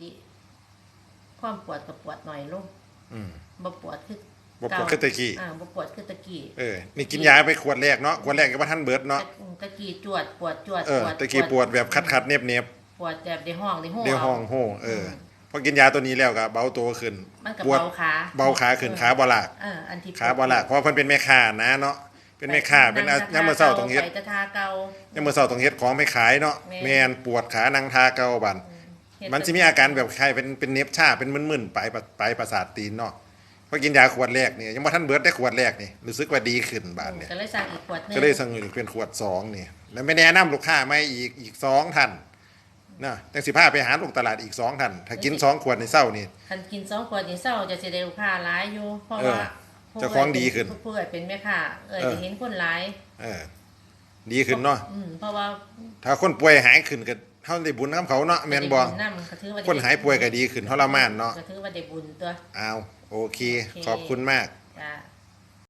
ติ ความปวดก็ปวดหน่อยลงอืมบ่ปวดคือบ่ปวดคือตะกี้อ่าบ่ปวดคือตะกี้เออนี่กินยาไปขวดแรกเนาะขวดแรกก็ว่าท่านเบิดเนาะตะตะกี้จวดปวดจวดเออตะกี้ปวดแบบคัดคัดๆเน็บเน็บปวดแบบในห้องในห้องๆเดี๋ยวห้องโหเออพอกินยาตัวนี้แล้วก็เบาตัวขึ้นมันก็ปวดเบาขาเบาขาขึ้นขาบ่ลากเอออันที่ขาบ่ลากเพราะเพิ่นเป็นแม่ค้านะเนาะเป็นแม่ค้าเป็นนั่งยามมื้อเช้าต้องเฮ็ดไปจะทาเกายังมือเสาต้องเฮ็ดของไม่ขายเนาะแม่นแมนปวดขานังทาเกาบันเฮ็ด มันจะมีอาการแบบใครเป็นเป็นเน็บชาเป็นมึนๆไปประไปประสาทตีนเนาะพอกินยาขวดแรกนี่ยังบ่ทันเบิดได้ขวดแรกนี่รู้สึกว่าดีขึ้นบาดเนี่ยก็เลยสั่งอีกขวดหนึงก็เลยสั่งอีกเป็นขวดสองนี่แล้วไม่แนะนำลูกค้าไม่อีกอีกสองท่านนะจังสิพาไปหาลูกตลาดอีกสองท่านถ้ากินสองขวดในเศร้านี่คันกินสองขวดนี่เศร้าจะสิได้ลูกค้าหลายอยู่เพราะเออว่าเจ้าของดีขึ้นผู้เอ่ยเป็นแม่ค้าเอ่ยเออจะเห็นคนหลายเออ ดีขึ้นเนาะอืมเพราะว่า ถ้าคนป่วยหายขึ้นก็ เฮาได้บุญนํเขาเนาะแม่นบ่ได้ญนำก็ถือว่าได้คนหายป่วยก็ดีขึ้นทรมานเนาะก็ถือว่าได้บุญตัวอ้าวโอเคโอเค ขอบคุณมากจ้า